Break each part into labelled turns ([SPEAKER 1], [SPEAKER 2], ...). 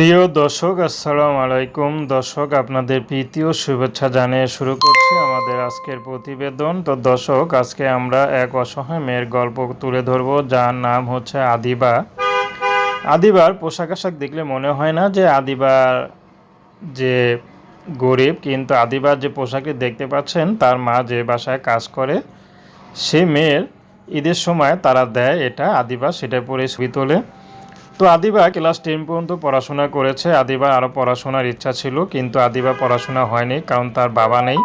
[SPEAKER 1] প্রিয় দর্শক, আসসালামু আলাইকুম। দর্শক, আপনাদের প্রীতি ও শুভেচ্ছা জানিয়ে শুরু করছি আমাদের আজকের প্রতিবেদন। তো দর্শক, আজকে আমরা এক অসহায় মেয়ের গল্প তুলে ধরবো, যার নাম হচ্ছে আদিবা। আদিবার পোশাক আশাক দেখলে মনে হয় না যে আদিবার যে গরিব, কিন্তু আদিবার যে পোশাকটি দেখতে পাচ্ছেন, তার মা যে বাসায় কাজ করে, সে মেয়ের ঈদের সময় তারা দেয় এটা আদিবা সেটা পরে ছবি তোলে। তো আদিবা ক্লাস টেন পর্যন্ত পড়াশোনা করেছে। আদিবা আরও পড়াশোনার ইচ্ছা ছিল, কিন্তু আদিবা পড়াশোনা হয়নি, কারণ তার বাবা নেই।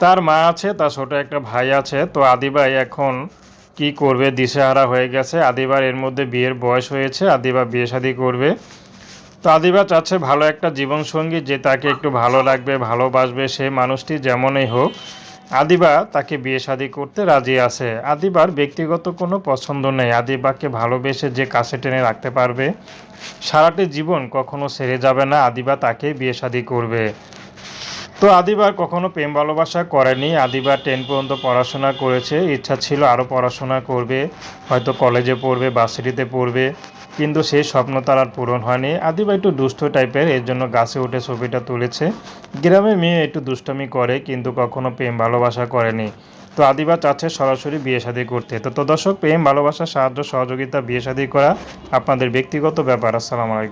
[SPEAKER 1] তার মা আছে, তার ছোট একটা ভাই আছে। তো আদিবাই এখন কি করবে? দিশেহারা হয়ে গেছে। আদিবার এর মধ্যে বিয়ের বয়স হয়েছে, আদিবা বিয়ে শাদী করবে। তো আদিবা চাচ্ছে ভালো একটা জীবনসঙ্গী যে তাকে একটু ভালো লাগবে, ভালোবাসবে। সে মানুষটি যেমনই হোক আদিবা তাকে বিয়ে শাদী করতে রাজি আছে। আদিবার ব্যক্তিগত কোনো পছন্দ নেই। আদিবাকে ভালোবেসে যে কাছে টেনে রাখতে পারবে, সারাটি জীবন কখনো সেরে যাবে না। আদিবা তাকে বিয়ে শাদী করবে। তো আদিবার কখনো প্রেম ভালোবাসা করেনি। আদিবার টেন পর্যন্ত পড়াশোনা করেছে। ইচ্ছা ছিল আরও পড়াশোনা করবে। হয়তো কলেজে পড়বে ভার্সিটিতে পড়বে। কিন্তু সেই স্বপ্ন তার আর পূরণ হয়নি। আদিবা একটু দুষ্ট টাইপের এর জন্য গাছে উঠে ছবিটা তুলেছে। গ্রামে মেয়ে একটু দুষ্টমি করে, কিন্তু কখনো প্রেম ভালোবাসা করেনি। তো আদিবা চাচ্ছে সরাসরি বিয়ে শাদী করতে। তো তো দর্শক, প্রেম, ভালোবাসা, সাহায্য, সহযোগিতা, বিয়ে শাদী করা আপনাদের ব্যক্তিগত ব্যাপার। আসসালামু আলাইকুম।